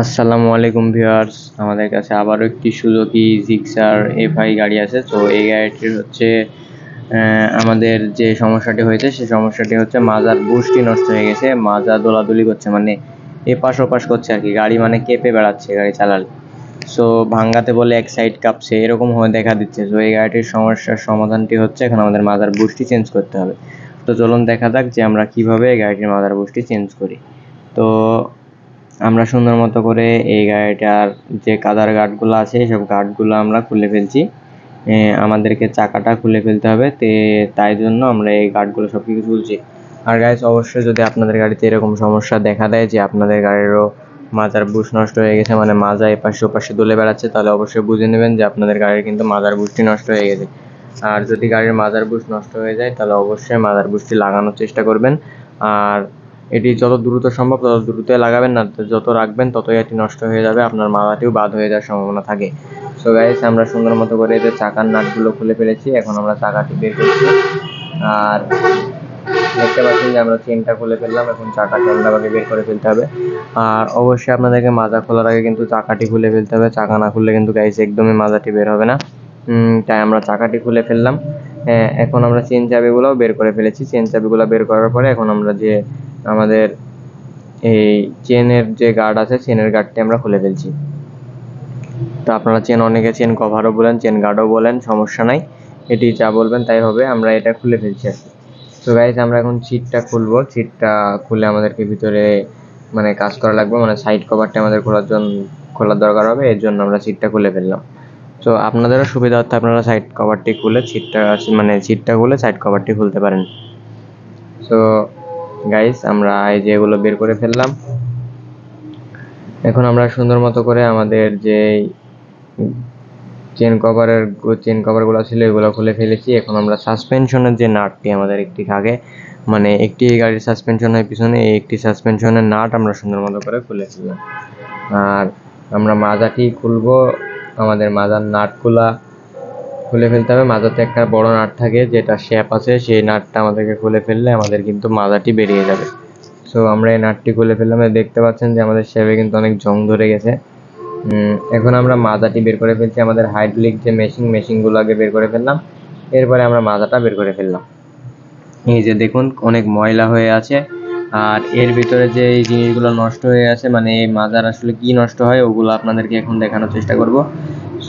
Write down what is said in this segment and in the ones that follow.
আসসালামু আলাইকুম ভিউয়ার্স। আমাদের কাছে আবারও একটি সুজুকি জিক্সার এফআই গাড়ি আছে। তো এই গাড়িটির হচ্ছে আমাদের যে সমস্যাটি হয়েছে, সেই সমস্যাটি হচ্ছে মাজার বুশটি নষ্ট হয়ে গেছে মাজা দোলাদুলি করছে মানে এপাশ ওপাশ করছে আর কি। গাড়ি মানে কেঁপে বেড়াচ্ছে গাড়ি চালালে। সো ভাঙ্গাতে বলে এক সাইড কাঁপছে, এরকম হয়ে দেখা দিচ্ছে। তো এই গাড়িটির সমস্যার সমাধানটি হচ্ছে এখন আমাদের মাজার বুশটি চেঞ্জ করতে হবে। তো চলুন দেখা যাক যে আমরা কীভাবে গাড়িটির মাদার বুশটি চেঞ্জ করি। তো আমরা সুন্দর মতো করে এই গাড়িটার যে কাদার গার্ডগুলো আছে সব গার্ডগুলো আমরা খুলে ফেলছি। আমাদেরকে চাকাটা খুলে ফেলতে হবে, তে, তাই জন্য আমরা এই গার্ডগুলো সব কিছু খুলছি। আর গাইস অবশ্যই যদি আপনাদের গাড়িতে এরকম সমস্যা দেখা দেয় যে আপনাদের গাড়িরও মাজার বুশ নষ্ট হয়ে গেছে মানে মাজা এপাশে ওপাশে দুলে বেড়াচ্ছে, তাহলে অবশ্যই বুঝে নেবেন যে আপনাদের গাড়ির কিন্তু মাজার বুশটি নষ্ট হয়ে গেছে। আর যদি গাড়ির মাজার বুশ নষ্ট হয়ে যায়, তাহলে অবশ্যই মাজার বুশটি লাগানোর চেষ্টা করবেন। আর এটি যত দ্রুত সম্ভব, তত দ্রুত লাগাবেন না, যত রাখবেন ততই এটি নষ্ট হয়ে যাবে, আপনার মালাটিও বাদ হয়ে যাওয়ার সম্ভাবনা থাকে। সো গাইস আমরা সুন্দর মতো করে এদের চাকার নাটগুলো খুলে ফেলেছি, এখন আমরা চাকাটি বের করছি। আর দেখতে পাচ্ছেন যে আমরা চেনটা খুলে ফেললাম, এখন চাকাটি আমাকে বের করে ফেলতে হবে। আর অবশ্যই আপনাদেরকে মাজা খোলার আগে কিন্তু চাকাটি খুলে ফেলতে হবে। চাকা না খুললে কিন্তু গাইস একদমই মাজাটি বের হবে না। তাই আমরা চাকাটি খুলে ফেললাম। এখন আমরা চেন চাবিগুলোও বের করে ফেলেছি। চেন চাবিগুলো বের করার পরে এখন আমরা যে আমাদের এই চেনের যে গার্ড আছে, চেনের গার্ডটি আমরা খুলে ফেলছি। তো আপনারা চেন অনেকে চেন কভারও বলেন, চেন গার্ডও বলেন, সমস্যা নাই। এটি যা বলবেন তাই হবে, আমরা এটা খুলে ফেলছি আর তো গাইজ আমরা এখন সিটটা খুলবো। সিটটা খুলে আমাদেরকে ভিতরে মানে কাজ করা লাগবে মানে সাইড কভারটা আমাদের খোলার জন্য খোলার দরকার হবে, এর জন্য আমরা সিটটা খুলে ফেললাম। তো আপনাদেরও সুবিধা হচ্ছে আপনারা সাইড কভারটি খুলে সিটটা মানে সিটটা খুলে সাইড কভারটি খুলতে পারেন। তো গাইস আমরা এই যে এগুলো বের করে ফেললাম। এখন আমরা সুন্দর মতো করে আমাদের যে চেন কভারের চেন কভারগুলো ছিল, এগুলো খুলে ফেলেছি। এখন আমরা সাসপেনশনের যে নাটটি আমাদের একটি থাকে মানে একটি গাড়ির সাসপেনশনের পিছনে এই একটি সাসপেনশনের নাট আমরা সুন্দর মতো করে খুলে ফেললাম। আর আমরা মাজাটি খুলবো, আমাদের মাজার নাটগুলা খুলে ফেলতে হবে। মাজাতে একটা বড় নাট থাকে, যেটা শেপ আছে, সেই নাটটা আমাদেরকে খুলে ফেললে আমাদের কিন্তু মাজাটি বেরিয়ে যাবে। সো আমরা এই নাটটি খুলে ফেললাম। দেখতে পাচ্ছেন যে আমাদের শেপে কিন্তু অনেক জং ধরে গেছে। এখন আমরা মাজাটি বের করে ফেলছি। আমাদের হাইড্রোলিক যে মেশিন মেশিনগুলো আগে বের করে ফেললাম। এরপরে আমরা মাজাটা বের করে ফেললাম। এই যে দেখুন, অনেক ময়লা হয়ে আছে। আর এর ভিতরে যে এই জিনিসগুলো নষ্ট হয়ে আছে মানে এই মাজার আসলে কি নষ্ট হয়, ওগুলো আপনাদেরকে এখন দেখানোর চেষ্টা করব।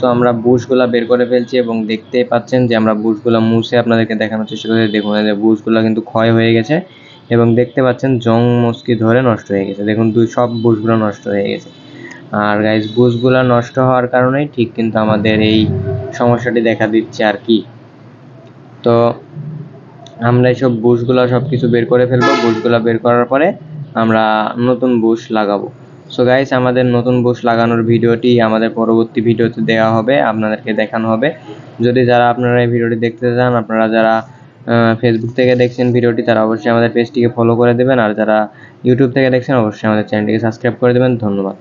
সো আমরা বুশগুলা বের করে ফেলছি এবং দেখতে পাচ্ছেন যে আমরা বুশগুলা মুছে আপনাদেরকে দেখানোর চেষ্টা করছি। দেখুন, এই যে বুশগুলা কিন্তু ক্ষয় হয়ে গেছে এবং দেখতে পাচ্ছেন জং মস্কি ধরে নষ্ট হয়ে গেছে। দেখুন, দুই, সব বুশগুলো নষ্ট হয়ে গেছে। আর গাইজ বুশগুলা নষ্ট হওয়ার কারণেই ঠিক কিন্তু আমাদের এই সমস্যাটি দেখা দিচ্ছে আর কি। তো আমরা এইসব বুশগুলো সব কিছু বের করে ফেলব। বুশগুলো বের করার পরে আমরা নতুন বুশ লাগাবো। সো গাইস আমাদের নতুন বুশ লাগানোর ভিডিওটি আমাদের পরবর্তী ভিডিওতে দেওয়া হবে, আপনাদেরকে দেখানো হবে। যদি যারা আপনারা এই ভিডিওটি দেখতে চান, আপনারা যারা ফেসবুক থেকে দেখছেন ভিডিওটি, তারা অবশ্যই আমাদের পেজটিকে ফলো করে দেবেন। আর যারা ইউটিউব থেকে দেখছেন, অবশ্যই আমাদের চ্যানেলটিকে সাবস্ক্রাইব করে দেবেন। ধন্যবাদ।